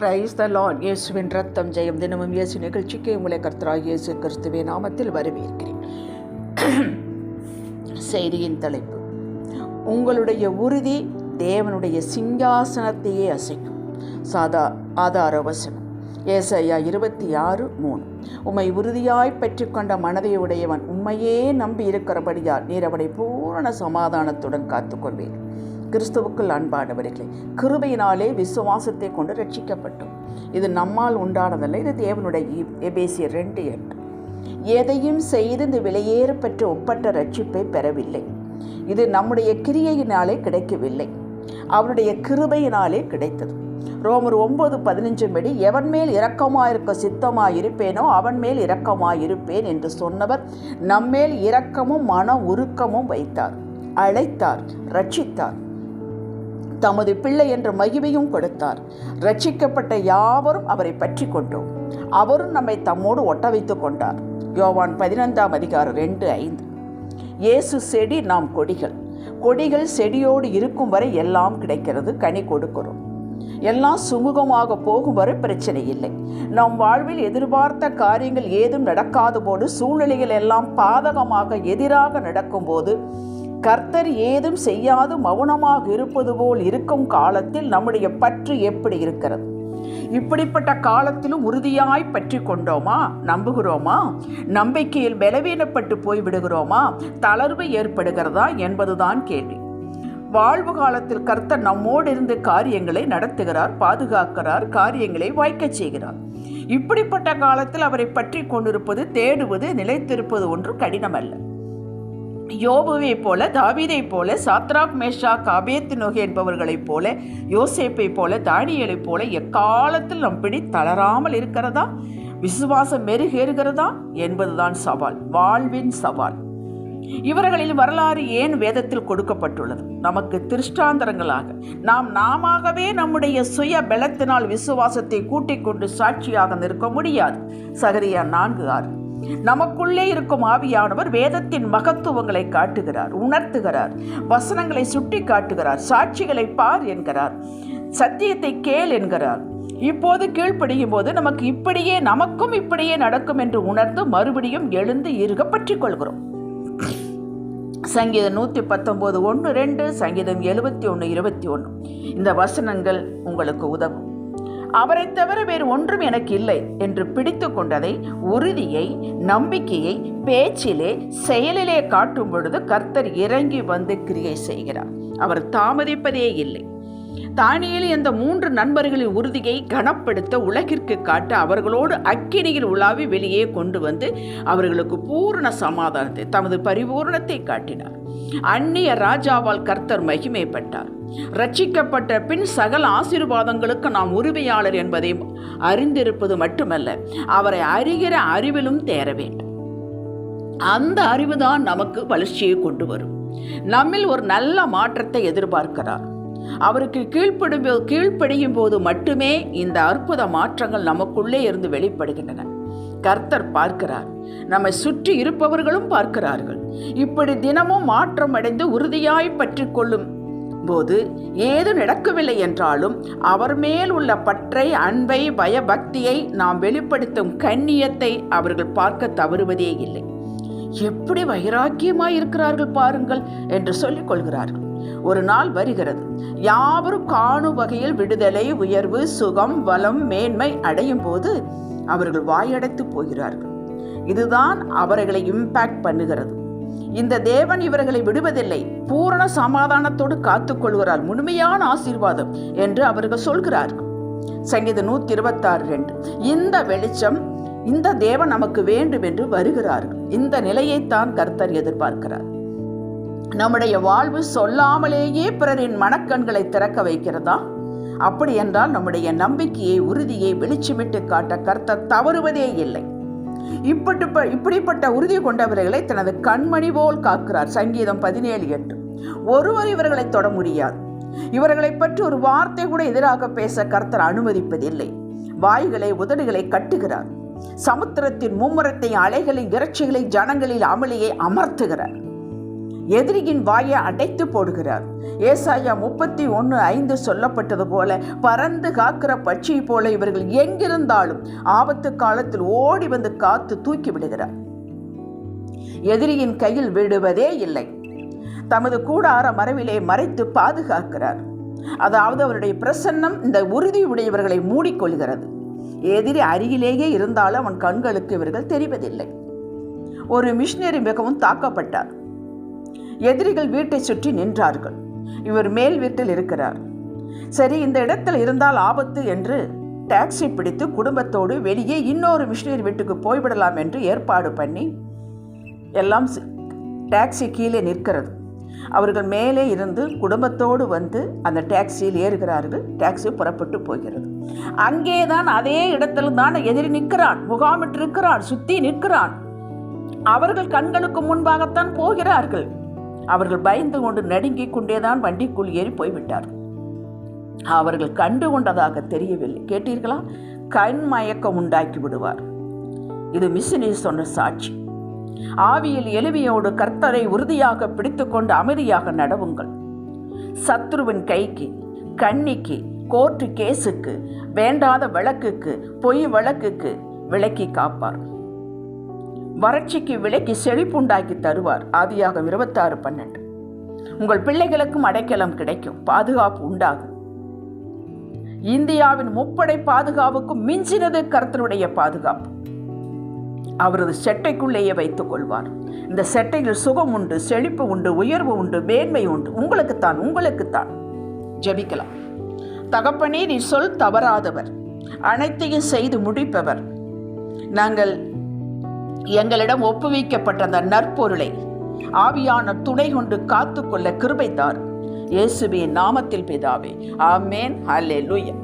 Praise the Lord இயேசுவின் ரத்தம் ஜெயம் தினமும் இயேசு நிகழ்ச்சிக்கு உங்களை கர்த்தராக இயேசு கிறிஸ்துவே நாமத்தில் வரவேற்கிறேன். செய்தியின் தலைப்பு உங்களுடைய உறுதி தேவனுடைய சிங்காசனத்தையே அசைக்கும். சாதா ஆதார வசனம் ஏசையா இருபத்தி ஆறு மூணு. உம்மை உறுதியாய் பெற்றுக்கொண்ட மனதை உடையவன் உண்மையே நம்பி இருக்கிறபடியால் நீர் அவனை பூரண சமாதானத்துடன் காத்துக்கொள்வீர். கிறிஸ்துவுக்குள் அன்பானவர்களே கிருபையினாலே விசுவாசத்தை கொண்டு ரட்சிக்கப்பட்டோம். இது நம்மால் உண்டானதல்ல இது தேவனுடைய எபேசிய ரெண்டு எட்டு. எதையும் செய்து இந்த விலையேற பெற்ற ஒப்பற்ற ரட்சிப்பை பெறவில்லை. இது நம்முடைய கிரியையினாலே கிடைக்கவில்லை. அவருடைய கிருபையினாலே கிடைத்தது. ரோமர் ஒன்பது பதினஞ்சு படி எவன் மேல் இரக்கமாயிருக்க சித்தமாயிருப்பேனோ அவன் மேல் இரக்கமாயிருப்பேன் என்று சொன்னவர் நம்மேல் இரக்கமும் மன உருக்கமும் வைத்தார் அழைத்தார் ரட்சித்தார். தமது பிள்ளை என்ற மகிமையும் கொடுத்தார். ரட்சிக்கப்பட்ட யாவரும் அவரை பற்றி கொண்டோம் அவரும் நம்மை தம்மோடு ஒட்ட வைத்துக் கொண்டார். யோவான் பதினைந்தாம் அதிகாரம் ரெண்டு ஐந்து. இயேசு செடி நாம் கொடிகள். கொடிகள் செடியோடு இருக்கும் வரை எல்லாம் கிடைக்கிறது கனி கொடுக்கிறோம். எல்லாம் சுமூகமாக போகும் வரை பிரச்சனை இல்லை. நம் வாழ்வில் எதிர்பார்த்த காரியங்கள் ஏதும் நடக்காத போது சூழ்நிலைகள் எல்லாம் பாதகமாக எதிராக நடக்கும்போது கர்த்தர் ஏதும் செய்யாது மௌனமாக இருப்பது போல் இருக்கும் காலத்தில் நம்முடைய பற்று எப்படி இருக்கிறது? இப்படிப்பட்ட காலத்திலும் உறுதியாய் பற்றி கொண்டோமா? நம்புகிறோமா? நம்பிக்கையில் பலவீனப்பட்டு போய் விடுகிறோமா? தளர்வு ஏற்படுகிறதா என்பதுதான் கேள்வி. வாழ்வு காலத்தில் கர்த்தர் நம்மோடு இருந்து காரியங்களை நடத்துகிறார் பாதுகாக்கிறார் காரியங்களை வாய்க்கச் செய்கிறார். இப்படிப்பட்ட காலத்தில் அவரை பற்றி கொண்டிருப்பது தேடுவது நிலைத்திருப்பது ஒன்று கடினமல்ல. யோபுவைப் போல தாவீதைப் போல சாத்ராக் மேஷா காபேத்து நோகை என்பவர்களைப் போல யோசேப்பைப் போல தானியலைப் போல எக்காலத்தில் நம் பிடி தளராமல் இருக்கிறதா? விசுவாசம் மெருகேறுகிறதா? என்பதுதான் சவால் வாழ்வின் சவால். இவர்களின் வரலாறு ஏன் வேதத்தில் கொடுக்கப்பட்டுள்ளது? நமக்கு திருஷ்டாந்தரங்களாக நாம் நாமாகவே நம்முடைய சுய பலத்தினால் விசுவாசத்தை கூட்டிக் கொண்டு சாட்சியாக நிற்க முடியாது. சகரியா நான்கு ஆறு. நமக்குள்ளே இருக்கும் ஆவியானவர் வேதத்தின் மகத்துவங்களை காட்டுகிறார் உணர்த்துகிறார் வசனங்களை சுட்டி காட்டுகிறார் சாட்சிகளை பார் என்கிறார் சத்தியத்தை கேள் என்கிறார். இப்போது கீழ்ப்படியும் போது நமக்கு இப்படியே நமக்கும் இப்படியே நடக்கும் என்று உணர்ந்து மறுபடியும் எழுந்து இருக பற்றி கொள்கிறோம். சங்கீதம் நூற்றி பத்தொம்போது ஒன்று ரெண்டு சங்கீதம் எழுபத்தி ஒன்று இருபத்தி ஒன்று. இந்த வசனங்கள் உங்களுக்கு உதவும். அவரை தவிர வேறு ஒன்றும் எனக்கு இல்லை என்று பிடித்து கொண்டதை உறுதியை நம்பிக்கையை பேச்சிலே செயலிலே காட்டும் பொழுது கர்த்தர் இறங்கி வந்து கிரியை செய்கிறார். அவர் தாமதிப்பதே இல்லை. தானியேல் இந்த மூன்று நண்பர்களின் உறுதியை கனப்படுத்த உலகிற்கு காட்ட அவர்களோடு அக்கினியில் உலாவி வெளியே கொண்டு வந்து அவர்களுக்கு பூரண சமாதானத்தை தமது பரிபூரணத்தை காட்டினார். அந்நிய ராஜாவால் கர்த்தர் மகிமைப்பட்டார். ரட்சிக்கப்பட்ட பின் சகல ஆசீர்வாதங்களுக்கு நாம் உரிமையாளர் என்பதை அறிந்திருப்பது மட்டுமல்ல அவரை அறிகிற அறிவிலும் தேர வேண்டும். அந்த அறிவுதான் நமக்கு வளர்ச்சியை கொண்டு வரும். நம்மில் ஒரு நல்ல மாற்றத்தை எதிர்பார்க்கிறார். அவருக்கு கீழ்ப்படும் கீழ்ப்படியும் போது மட்டுமே இந்த அற்புத மாற்றங்கள் நமக்குள்ளே இருந்து வெளிப்படுகின்றன. கர்த்தர் பார்க்கிறார். நம்மை சுற்றி இருப்பவர்களும் பார்க்கிறார்கள். இப்படி தினமும் மாற்றம் அடைந்து உறுதியாய் பற்றி கொள்ளும் போது ஏது நடக்கவில்லை என்றாலும் அவர் மேல் உள்ள பற்றை அன்பை பயபக்தியை நாம் வெளிப்படுத்தும் கண்ணியத்தை அவர்கள் பார்க்க தவறுவதே இல்லை. எப்படி வைராக்கியமாய் இருக்கிறார்கள் பாருங்கள் என்று சொல்லிக் கொள்கிறார்கள். ஒரு நாள் வருகிறது. யாவரும் காணும் வகையில் விடுதலை உயர்வு சுகம் வளம் மேன்மை அடையும் போது அவர்கள் வாயடைத்து போகிறார்கள். இதுதான் அவர்களை இம்பாக்ட் பண்ணுகிறது. இந்த தேவன் இவர்களை விடுவதில்லை. பூரண சமாதானத்தோடு காத்துக்கொள்கிறார் முழுமையான ஆசீர்வாதம் என்று அவர்கள் சொல்கிறார்கள் சங்கீதம் நூற்றி இருபத்தாறு ரெண்டு. இந்த வெளிச்சம் இந்த தேவன் நமக்கு வேண்டும் என்று வருகிறார்கள் இந்த நிலையைத்தான் கர்த்தர் எதிர்பார்க்கிறார். நம்முடைய வாழ்வு சொல்லாமலேயே பிறரின் மனக்கண்களை திறக்க வைக்கிறதா? அப்படி என்றால் நம்முடைய நம்பிக்கையை உறுதியை வெளிச்சமிட்டு காட்ட கர்த்தர் தவறுவதே இல்லை. இப்பட்டு இப்படிப்பட்ட உறுதி கொண்டவர்களை தனது கண்மணி போல் காக்கிறார். சங்கீதம் பதினேழு எட்டு. ஒருவர் இவர்களை தொட முடியாது. இவர்களை பற்றி ஒரு வார்த்தை கூட எதிராக பேச கர்த்தர் அனுமதிப்பதில்லை. வாய்களை உதடுகளை கட்டுகிறார். சமுத்திரத்தின் மும்முரத்தை அலைகளின் இறைச்சிகளை ஜனங்களில் அமளியை அமர்த்துகிறார். எதிரியின் வாயை அடைத்து போடுகிறார். ஏசாயா முப்பத்தி ஒன்று ஐந்து சொல்லப்பட்டது போல பறந்து காக்கிற பட்சி போல இவர்கள் எங்கிருந்தாலும் ஆபத்து காலத்தில் ஓடி வந்து காத்து தூக்கி விடுகிறார். எதிரியின் கையில் விடுவதே இல்லை. தமது கூடார மறைவிலே மறைத்து பாதுகாக்கிறார். அதாவது அவருடைய பிரசன்னம் இந்த உறுதியுடையவர்களை மூடிக்கொள்கிறது. எதிரி அருகிலேயே இருந்தாலும் அவன் கண்களுக்கு இவர்கள் தெரிவதில்லை. ஒரு மிஷினரி மிகவும் தாக்கப்பட்டார். எதிரிகள் வீட்டை சுற்றி நின்றார்கள். இவர் மேல் வீட்டில் இருக்கிறார். சரி இந்த இடத்தில் இருந்தால் ஆபத்து என்று டாக்ஸி பிடித்து குடும்பத்தோடு வெளியே இன்னொரு மிஷினரி வீட்டுக்கு போய்விடலாம் என்று ஏற்பாடு பண்ணி எல்லாம் டாக்ஸி கீழே நிற்கிறது. அவர்கள் மேலே இருந்து குடும்பத்தோடு வந்து அந்த டாக்ஸியில் ஏறுகிறார்கள். டாக்ஸி புறப்பட்டு போகிறது. அங்கே தான் அதே இடத்தில் தான் எதிரி நிற்கிறான் முகாமிட்டிருக்கிறான் சுற்றி நிற்கிறான். அவர்கள் கண்களுக்கு முன்பாகத்தான் போகிறார்கள். அவர்கள் பயந்து கொண்டு நடுங்கிக் கொண்டேதான் வண்டிக்குள் ஏறி போய்விட்டார். அவர்கள் கண்டு கொண்டதாக தெரியவில்லை. கேட்டீர்களா? கண் மயக்கம் உண்டாக்கி விடுவார். இது மிஷினி சொன்ன சாட்சி. ஆவியில் எளிமையோடு கர்த்தரை உறுதியாக பிடித்துக்கொண்டு அமைதியாக நடவுங்கள். சத்ருவின் கைக்கு கண்ணிக்கு கோர்ட்டு கேஸுக்கு வேண்டாத வழக்குக்கு பொய் வழக்குக்கு விலக்கி காப்பார். வறட்சிக்கு விலைக்கு செழிப்புண்டாக்கி தருவார். ஆதியாக இருபத்தாறு பன்னெண்டு. உங்கள் பிள்ளைகளுக்கும் அடைக்கலம் கிடைக்கும். பாதுகாப்பு உண்டாகும். இந்தியாவின் முப்படை பாதுகாப்புக்கும் மிஞ்சினது கர்த்தருடைய பாதுகாப்பு. அவரது செட்டைக்குள்ளேயே வைத்துக் கொள்வார். இந்த செட்டையில் சுகம் உண்டு செழிப்பு உண்டு உயர்வு உண்டு மேன்மை உண்டு. உங்களுக்குத்தான் உங்களுக்குத்தான். ஜெபிக்கலாம். தகப்பனே நீ சொல் தவறாதவர். அனைத்தையும் செய்து முடிப்பவர். நாங்கள் எங்களிடம் ஒப்புவிக்கப்பட்ட அந்த நற்பொருளை ஆவியான துணை கொண்டு காத்துக்கொள்ள கிருபைத்தார். இயேசுவின் நாமத்தில் பிதாவே. ஆமேன். ஹல்லேலூயா